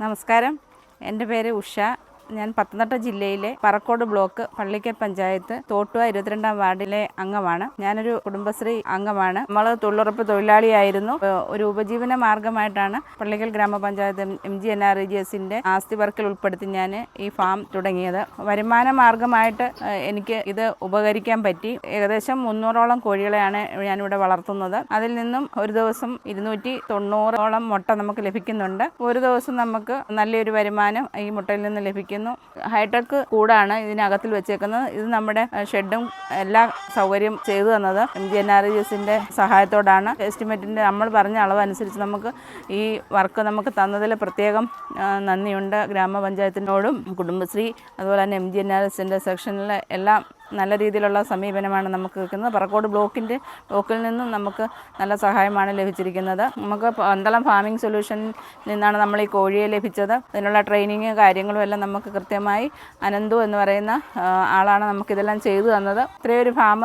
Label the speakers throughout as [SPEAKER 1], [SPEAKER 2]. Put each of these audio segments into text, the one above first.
[SPEAKER 1] നമസ്കാരം. എന്റെ പേര് ഉഷ. ഞാൻ പത്തനംതിട്ട ജില്ലയിലെ പറക്കോട് ബ്ലോക്ക് പള്ളിക്കൽ പഞ്ചായത്ത് തോട്ടുവ ഇരുപത്തിരണ്ടാം വാർഡിലെ അംഗമാണ്. ഞാനൊരു കുടുംബശ്രീ അംഗമാണ്. നമ്മൾ തൊഴിലുറപ്പ് തൊഴിലാളിയായിരുന്നു. ഒരു ഉപജീവന മാർഗമായിട്ടാണ് പള്ളിക്കൽ ഗ്രാമപഞ്ചായത്ത് M G N R E G എസിന്റെ ആസ്തി വർക്കിൽ ഉൾപ്പെടുത്തി ഞാൻ ഈ ഫാം തുടങ്ങിയത്. വരുമാന മാർഗമായിട്ട് എനിക്ക് ഇത് ഉപകരിക്കാൻ പറ്റി. ഏകദേശം മുന്നൂറോളം കോഴികളെയാണ് ഞാനിവിടെ വളർത്തുന്നത്. അതിൽ നിന്നും ഒരു ദിവസം ഇരുന്നൂറ്റി തൊണ്ണൂറോളം മുട്ട നമുക്ക് ലഭിക്കുന്നുണ്ട്. ഒരു ദിവസം നമുക്ക് നല്ലൊരു വരുമാനം ഈ മുട്ടയിൽ നിന്ന് ലഭിക്കുന്നു ഹൈടെക് കൂടാണ് ഇതിനകത്തിൽ വെച്ചേക്കുന്നത്. ഇത് നമ്മുടെ ഷെഡും എല്ലാ സൗകര്യം ചെയ്തു തന്നത് M G N R G എസിന്റെ സഹായത്തോടാണ്. എസ്റ്റിമേറ്റിന്റെ നമ്മൾ പറഞ്ഞ അളവനുസരിച്ച് നമുക്ക് ഈ വർക്ക് നമുക്ക് തന്നതിൽ പ്രത്യേകം നന്ദിയുണ്ട് ഗ്രാമപഞ്ചായത്തിനോടും. കുടുംബശ്രീ അതുപോലെ തന്നെ എം ജി എൻ ആർ എസിന്റെ സെക്ഷനിലെ എല്ലാം നല്ല രീതിയിലുള്ള സമീപനമാണ് നമുക്ക് കിട്ടുന്നത്. പറക്കോട് ബ്ലോക്കിന്റെ ബ്ലോക്കിൽ നിന്നും നമുക്ക് നല്ല സഹായമാണ് ലഭിച്ചിരിക്കുന്നത്. നമുക്ക് പന്തളം ഫാമിംഗ് സൊല്യൂഷനിൽ നിന്നാണ് നമ്മൾ ഈ കോഴിയെ ലഭിച്ചത്. അതിനുള്ള ട്രെയിനിങ് കാര്യങ്ങളും എല്ലാം നമുക്ക് കൃത്യമായി അനന്തു എന്ന് പറയുന്ന ആളാണ് നമുക്കിതെല്ലാം ചെയ്തു തന്നത്. ഇത്രയും ഒരു ഫാം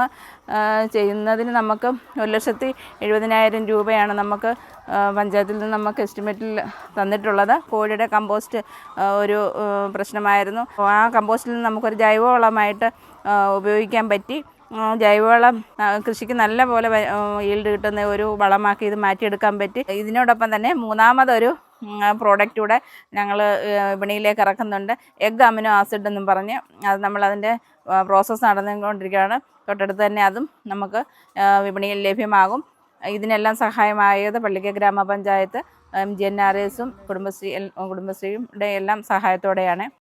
[SPEAKER 1] ചെയ്യുന്നതിന് നമുക്ക് ഒരു ലക്ഷത്തി എഴുപതിനായിരം രൂപയാണ് നമുക്ക് പഞ്ചായത്തിൽ നിന്ന് നമുക്ക് എസ്റ്റിമേറ്റിൽ തന്നിട്ടുള്ളത്. കോഴിയുടെ കമ്പോസ്റ്റ് ഒരു പ്രശ്നമായിരുന്നു. ആ കമ്പോസ്റ്റിൽ നിന്ന് നമുക്കൊരു ജൈവവളമായിട്ട് ഉപയോഗിക്കാൻ പറ്റി. ജൈവവളം കൃഷിക്ക് നല്ല പോലെ ഈൽഡ് കിട്ടുന്ന ഒരു വളമാക്കി ഇത് മാറ്റിയെടുക്കാൻ പറ്റി. ഇതിനോടൊപ്പം തന്നെ മൂന്നാമതൊരു പ്രോഡക്റ്റ് കൂടെ ഞങ്ങൾ വിപണിയിലേക്ക് ഇറക്കുന്നുണ്ട്. എഗ് അമിനോ ആസിഡ് എന്നും പറഞ്ഞ് അത് നമ്മളതിന്റെ പ്രോസസ്സ് നടന്നുകൊണ്ടിരിക്കുകയാണ്. തൊട്ടടുത്ത് തന്നെ അതും നമുക്ക് വിപണിയിൽ ലഭ്യമാകും. ഇതിനെല്ലാം സഹായമായത് പള്ളിക്ക ഗ്രാമപഞ്ചായത്ത് എം ജി എൻ ആർ എസും കുടുംബശ്രീ കുടുംബശ്രീയുടെ എല്ലാം സഹായത്തോടെയാണ്.